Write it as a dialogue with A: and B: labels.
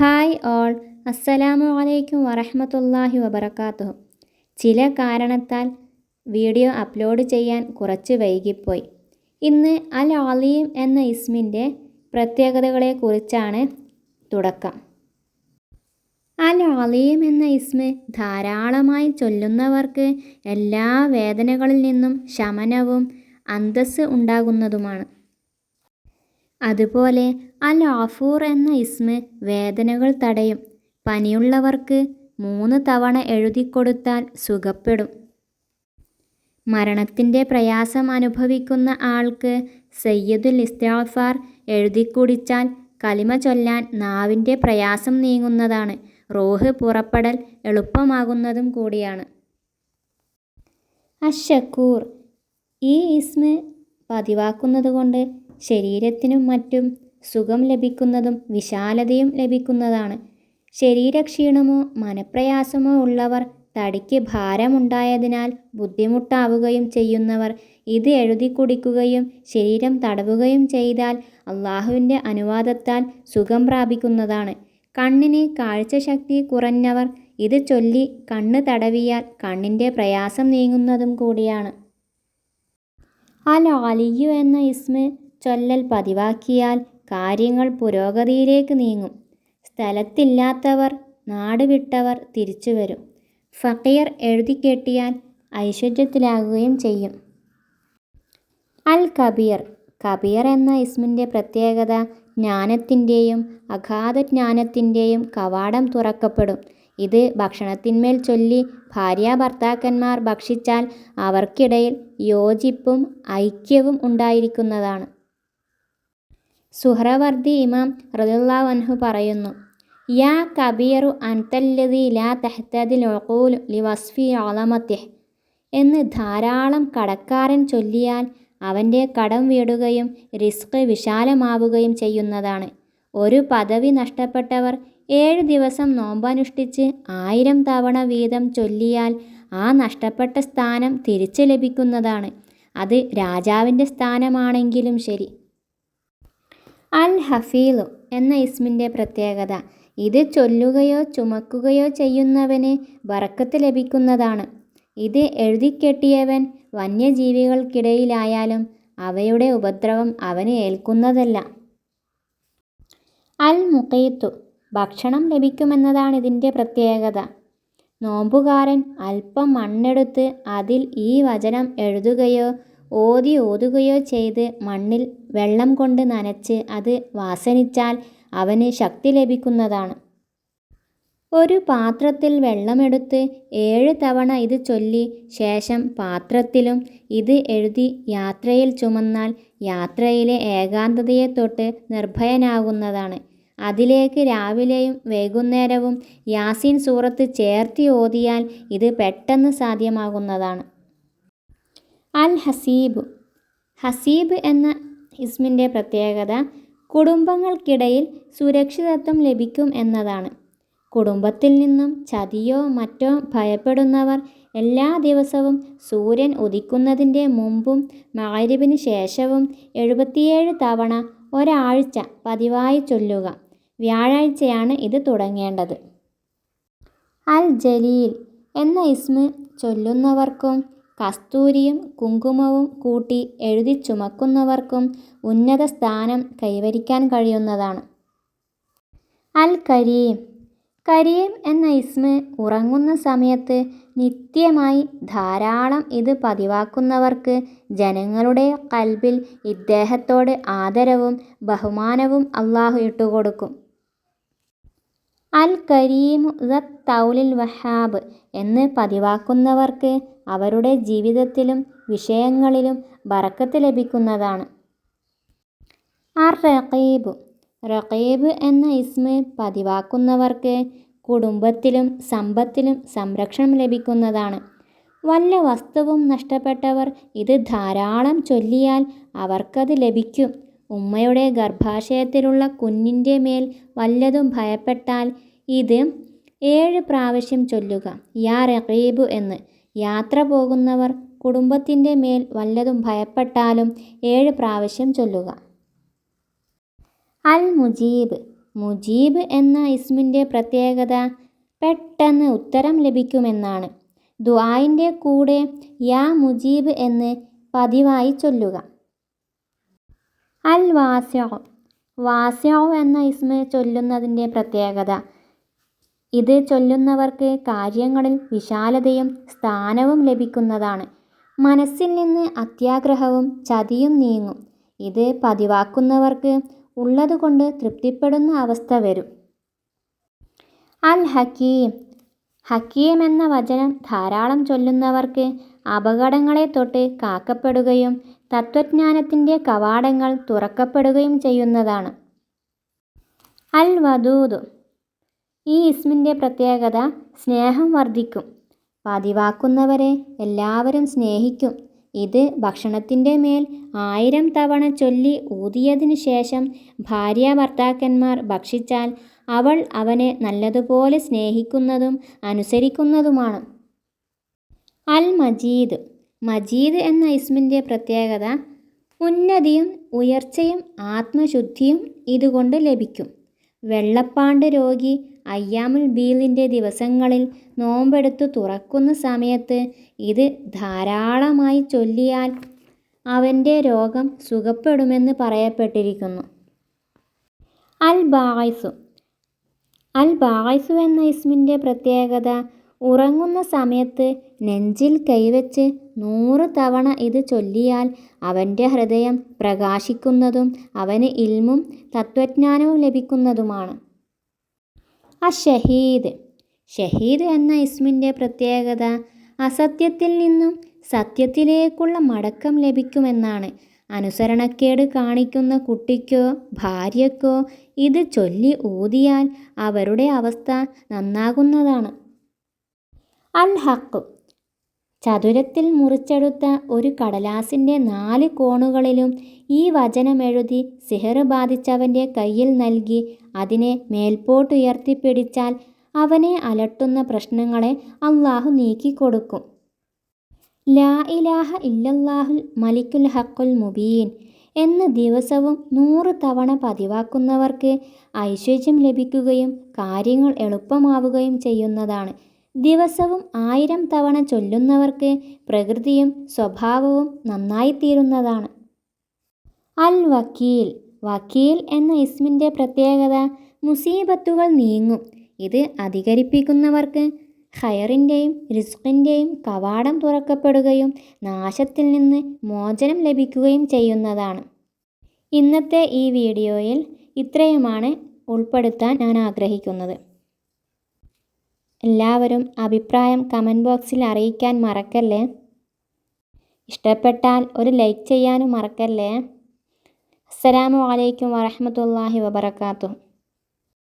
A: Hi all. അസ്സലാമു അലൈക്കും വറഹമത്തല്ലാഹി വബർക്കാത്തു ചില കാരണത്താൽ വീഡിയോ അപ്ലോഡ് ചെയ്യാൻ കുറച്ച് വൈകിപ്പോയി. ഇന്ന് അൽ അലീം എന്ന ഇസ്മിന്റെ പ്രത്യേകതകളെക്കുറിച്ചാണ് തുടക്കം. അൽ അലീം എന്ന ഇസ്മ് ധാരാളമായി ചൊല്ലുന്നവർക്ക് എല്ലാ വേദനകളിൽ നിന്നും ശമനവും അന്തസ് ഉണ്ടാകുന്നതുമാണ്. അതുപോലെ അൽ ആഫൂർ എന്ന ഇസ്മ് വേദനകൾ തടയും. പനിയുള്ളവർക്ക് മൂന്ന് തവണ എഴുതിക്കൊടുത്താൽ സുഖപ്പെടും. മരണത്തിന്റെ പ്രയാസം അനുഭവിക്കുന്ന ആൾക്ക് സയ്യദുൽ ഇസ്താഫാർ എഴുതിക്കുടിച്ചാൽ കലിമ ചൊല്ലാൻ നാവിന്റെ പ്രയാസം നീങ്ങുന്നതാണ്. റോഹ് പുറപ്പെടൽ എളുപ്പമാകുന്നതും കൂടിയാണ്. അഷക്കൂർ ഈ ഇസ്മ് പതിവാക്കുന്നതുകൊണ്ട് ശരീരത്തിനും മറ്റും സുഖം ലഭിക്കുന്നതും വിശാലതയും ലഭിക്കുന്നതാണ്. ശരീരക്ഷീണമോ മനപ്രയാസമോ ഉള്ളവർ തടിക്ക് ഭാരമുണ്ടായതിനാൽ ബുദ്ധിമുട്ടാവുകയും ചെയ്യുന്നവർ ഇത് എഴുതി കുടിക്കുകയും ശരീരം തടവുകയും ചെയ്താൽ അള്ളാഹുവിന്റെ അനുവാദത്താൽ സുഖം പ്രാപിക്കുന്നതാണ്. കണ്ണിന് കാഴ്ചശക്തി കുറഞ്ഞവർ ഇത് ചൊല്ലി കണ്ണ് തടവിയാൽ കണ്ണിന്റെ പ്രയാസം നീങ്ങുന്നതും കൂടിയാണ്. അൽ അലിയു എന്ന ഇസ്മ് ചൊല്ലൽ പതിവാക്കിയാൽ കാര്യങ്ങൾ പുരോഗതിയിലേക്ക് നീങ്ങും. സ്ഥലത്തില്ലാത്തവർ നാട് വിട്ടവർ തിരിച്ചു വരും. ഫക്കീർ എഴുതിക്കെട്ടിയാൽ ഐശ്വര്യത്തിലാകുകയും ചെയ്യും. അൽ കബീർ. കബീർ എന്ന ഇസ്മിന്റെ പ്രത്യേകത ജ്ഞാനത്തിന്റെയും അഗാധ ജ്ഞാനത്തിന്റെയും കവാടം തുറക്കപ്പെടും. ഇത് ഭക്ഷണത്തിന്മേൽ ചൊല്ലി ഭാര്യ ഭർത്താക്കന്മാർ ഭക്ഷിച്ചാൽ അവർക്കിടയിൽ യോജിപ്പും ഐക്യവും ഉണ്ടായിരിക്കുന്നതാണ്. സുഹ്രവർദി ഇമാം റളിയല്ലാഹു അൻഹു പറയുന്നു യാ കബീറു അൻതല്ലതി ലാ തഹ്തദിൽ ലി ലിവസ്ഫി ഓളമത്തെ എന്ന് ധാരാളം കടക്കാരൻ ചൊല്ലിയാൽ അവന്റെ കടം വീടുകയും റിസ്ക് വിശാലമാവുകയും ചെയ്യുന്നതാണ്. ഒരു പദവി നഷ്ടപ്പെട്ടവർ ഏഴ് ദിവസം നോമ്പനുഷ്ഠിച്ച് ആയിരം തവണ വീതം ചൊല്ലിയാൽ ആ നഷ്ടപ്പെട്ട സ്ഥാനം തിരിച്ചു ലഭിക്കുന്നതാണ്. അത് രാജാവിന്റെ സ്ഥാനമാണെങ്കിലും ശരി. അൽ ഹഫീലു എന്ന ഇസ്മിന്റെ പ്രത്യേകത. ഇത് ചൊല്ലുകയോ ചുമക്കുകയോ ചെയ്യുന്നവന് ബറക്കത്ത് ലഭിക്കുന്നതാണ്. ഇത് എഴുതിക്കെട്ടിയവൻ വന്യജീവികൾക്കിടയിലായാലും അവയുടെ ഉപദ്രവം അവന് ഏൽക്കുന്നതല്ല. അൽ മുഖയത്തു ഭക്ഷണം ലഭിക്കുമെന്നതാണ് ഇതിന്റെ പ്രത്യേകത. നോമ്പുകാരൻ അല്പം മണ്ണെടുത്ത് അതിൽ ഈ വചനം എഴുതുകയോ ഓതി ഓതുകയോ ചെയ്ത് മണ്ണിൽ വെള്ളം കൊണ്ട് നനച്ച് അത് വാസനിച്ചാൽ അവന് ശക്തി ലഭിക്കുന്നതാണ്. ഒരു പാത്രത്തിൽ വെള്ളമെടുത്ത് ഏഴ് തവണ ഇത് ചൊല്ലി ശേഷം പാത്രത്തിലും ഇത് എഴുതി യാത്രയിൽ ചുമന്നാൽ യാത്രയിലെ ഏകാന്തതയെ തൊട്ട് നിർഭയനാകുന്നതാണ്. അതിലേക്ക് രാവിലെയും വൈകുന്നേരവും യാസീൻ സൂറത്ത് ചേർത്തി ഓതിയാൽ ഇത് പെട്ടെന്ന് സാധ്യമാകുന്നതാണ്. അൽ ഹസീബ്. ഹസീബ് എന്ന ഇസ്മിന്റെ പ്രത്യേകത കുടുംബങ്ങൾക്കിടയിൽ സുരക്ഷിതത്വം ലഭിക്കും എന്നതാണ്. കുടുംബത്തിൽ നിന്നും ചതിയോ മറ്റോ ഭയപ്പെടുന്നവർ എല്ലാ ദിവസവും സൂര്യൻ ഉദിക്കുന്നതിന്റെ മുമ്പും മഗ്‌രിബിന് ശേഷവും എഴുപത്തിയേഴ് തവണ ഒരാഴ്ച പതിവായി ചൊല്ലുക. വ്യാഴാഴ്ചയാണ് ഇത് തുടങ്ങേണ്ടത്. അൽ ജലീൽ എന്ന ഇസ്മ് ചൊല്ലുന്നവർക്കും കസ്തൂരിയും കുങ്കുമവും കൂട്ടി എഴുതി ചുമക്കുന്നവർക്കും ഉന്നത സ്ഥാനം കൈവരിക്കാൻ കഴിയുന്നതാണ്. അൽ കരീം. കരീം എന്ന ഇസ്മ് ഉറങ്ങുന്ന സമയത്ത് നിത്യമായി ധാരാളം ഇത് പതിവാക്കുന്നവർക്ക് ജനങ്ങളുടെ കൽബിൽ ഇദ്ദേഹത്തോട് ആദരവും ബഹുമാനവും അള്ളാഹു ഇട്ടുകൊടുക്കും. അൽ കരീമു ദൗലിൽ വഹാബ് എന്ന് പതിവാക്കുന്നവർക്ക് അവരുടെ ജീവിതത്തിലും വിഷയങ്ങളിലും ബറക്കത്ത് ലഭിക്കുന്നതാണ്. അർ റഖീബ്. റഖീബ് എന്ന ഇസ്മ് പതിവാക്കുന്നവർക്ക് കുടുംബത്തിലും സമ്പത്തിലും സംരക്ഷണം ലഭിക്കുന്നതാണ്. വല്ല വസ്തുവും നഷ്ടപ്പെട്ടവർ ഇത് ധാരാളം ചൊല്ലിയാൽ അവർക്കത് ലഭിക്കും. ഉമ്മയുടെ ഗർഭാശയത്തിലുള്ള കുഞ്ഞിന്റെ മേൽ വല്ലതും ഭയപ്പെട്ടാൽ ഇത് ഏഴ് പ്രാവശ്യം ചൊല്ലുക യാ റഖീബ് എന്ന്. യാത്ര പോകുന്നവർ കുടുംബത്തിന്റെ മേൽ വല്ലതും ഭയപ്പെട്ടാലും ഏഴ് പ്രാവശ്യം ചൊല്ലുക. അൽ മുജീബ്. മുജീബ് എന്ന ഇസ്മിന്റെ പ്രത്യേകത പെട്ടെന്ന് ഉത്തരം ലഭിക്കുമെന്നാണ്. ദുആയിന്റെ കൂടെ യാ മുജീബ് എന്ന് പതിവായി ചൊല്ലുക. അൽ വാസ്യോ വാസ്യോ എന്ന ഇസ്മ ചൊല്ലുന്നതിന്റെ പ്രത്യേകത ഇത് ചൊല്ലുന്നവർക്ക് കാര്യങ്ങളിൽ വിശാലതയും സ്ഥാനവും ലഭിക്കുന്നതാണ്. മനസ്സിൽ നിന്ന് അത്യാഗ്രഹവും ചതിയും നീങ്ങും. ഇത് പതിവാക്കുന്നവർക്ക് ഉള്ളതുകൊണ്ട് തൃപ്തിപ്പെടുന്ന അവസ്ഥ വരും. അൽ ഹക്കീം ഹക്കീം എന്ന വചനം ധാരാളം ചൊല്ലുന്നവർക്ക് അപകടങ്ങളെ തൊട്ട് കാക്കപ്പെടുകയും തത്വജ്ഞാനത്തിന്റെ കവാടങ്ങൾ തുറക്കപ്പെടുകയും ചെയ്യുന്നതാണ്. അൽ വദൂദ് ഈ ഇസ്മിന്റെ പ്രത്യേകത സ്നേഹം വർദ്ധിക്കും. പതിവാക്കുന്നവരെ എല്ലാവരും സ്നേഹിക്കും. ഇത് ഭക്ഷണത്തിന്റെ മേൽ ആയിരം തവണ ചൊല്ലി ഊതിയതിനു ശേഷം ഭാര്യ ഭർത്താക്കന്മാർ ഭക്ഷിച്ചാൽ അവൾ അവനെ നല്ലതുപോലെ സ്നേഹിക്കുന്നതും അനുസരിക്കുന്നതുമാണ്. അൽ മജീദ്. മജീദ് എന്ന ഇസ്മിന്റെ പ്രത്യേകത ഉന്നതിയും ഉയർച്ചയും ആത്മശുദ്ധിയും ഇതുകൊണ്ട് ലഭിക്കും. വെള്ളപ്പാണ്ട് രോഗി അയ്യാമുൽ ബീലിന്റെ ദിവസങ്ങളിൽ നോമ്പെടുത്തു തുറക്കുന്ന സമയത്ത് ഇത് ധാരാളമായി ചൊല്ലിയാൽ അവന്റെ രോഗം സുഖപ്പെടുമെന്ന് പറയപ്പെട്ടിരിക്കുന്നു. അൽ ബായ്സു. അൽ ബായ്സു എന്ന ഇസ്മിന്റെ പ്രത്യേകത ഉറങ്ങുന്ന സമയത്ത് നെഞ്ചിൽ കൈവച്ച് നൂറ് തവണ ഇത് ചൊല്ലിയാൽ അവന്റെ ഹൃദയം പ്രകാശിക്കുന്നതും അവന് ഇൽമും തത്വജ്ഞാനവും ലഭിക്കുന്നതുമാണ്. അഷഹീദ് ഷഹീദ്. എന്ന ഇസ്മിന്റെ പ്രത്യേകത അസത്യത്തിൽ നിന്നും സത്യത്തിലേക്കുള്ള മടക്കം ലഭിക്കുമെന്നാണ്. അനുസരണക്കേട് കാണിക്കുന്ന കുട്ടിക്കോ ഭാര്യക്കോ ഇത് ചൊല്ലി ഊതിയാൽ അവരുടെ അവസ്ഥ നന്നാകുന്നതാണ്. അൽ ഹക്ക് ചതുരത്തിൽ മുറിച്ചെടുത്ത ഒരു കടലാസിന്റെ നാല് കോണുകളിലും ഈ വചനമെഴുതി സിഹർ ബാധിച്ചവന്റെ കയ്യിൽ നൽകി അതിനെ മേൽപോട്ടുയർത്തിപ്പിടിച്ചാൽ അവനെ അലട്ടുന്ന പ്രശ്നങ്ങളെ അള്ളാഹു നീക്കിക്കൊടുക്കും. ലാ ഇലാഹ ഇല്ലല്ലാഹുൽ മലിക്കുൽ ഹക്കുൽ മുബീൻ എന്ന് ദിവസവും നൂറ് തവണ പതിവാക്കുന്നവർക്ക് ഐശ്വര്യം ലഭിക്കുകയും കാര്യങ്ങൾ എളുപ്പമാവുകയും ചെയ്യുന്നതാണ്. ദിവസവും ആയിരം തവണ ചൊല്ലുന്നവർക്ക് പ്രകൃതിയും സ്വഭാവവും നന്നായിത്തീരുന്നതാണ്. അൽ വക്കീൽ വക്കീൽ എന്ന ഇസ്മിന്റെ പ്രത്യേകത മുസീബത്തുകൾ നീങ്ങും. ഇത് അധികരിപ്പിക്കുന്നവർക്ക് ഹയറിന്റെയും റിസ്കിന്റെയും കവാടം തുറക്കപ്പെടുകയും നാശത്തിൽ നിന്ന് മോചനം ലഭിക്കുകയും ചെയ്യുന്നതാണ്. ഇന്നത്തെ ഈ വീഡിയോയിൽ ഇത്രയുമാണ് ഉൾപ്പെടുത്താൻ ഞാൻ ആഗ്രഹിക്കുന്നത്. എല്ലാവരും അഭിപ്രായം കമന്റ് ബോക്സിൽ അറിയിക്കാൻ മറക്കല്ലേ? ഇഷ്ടപ്പെട്ടാൽ ഒരു ലൈക്ക് ചെയ്യാനും മറക്കല്ലേ? അസ്സലാമു അലൈക്കും വറഹമത്തല്ലാഹി വബർക്കാത്തു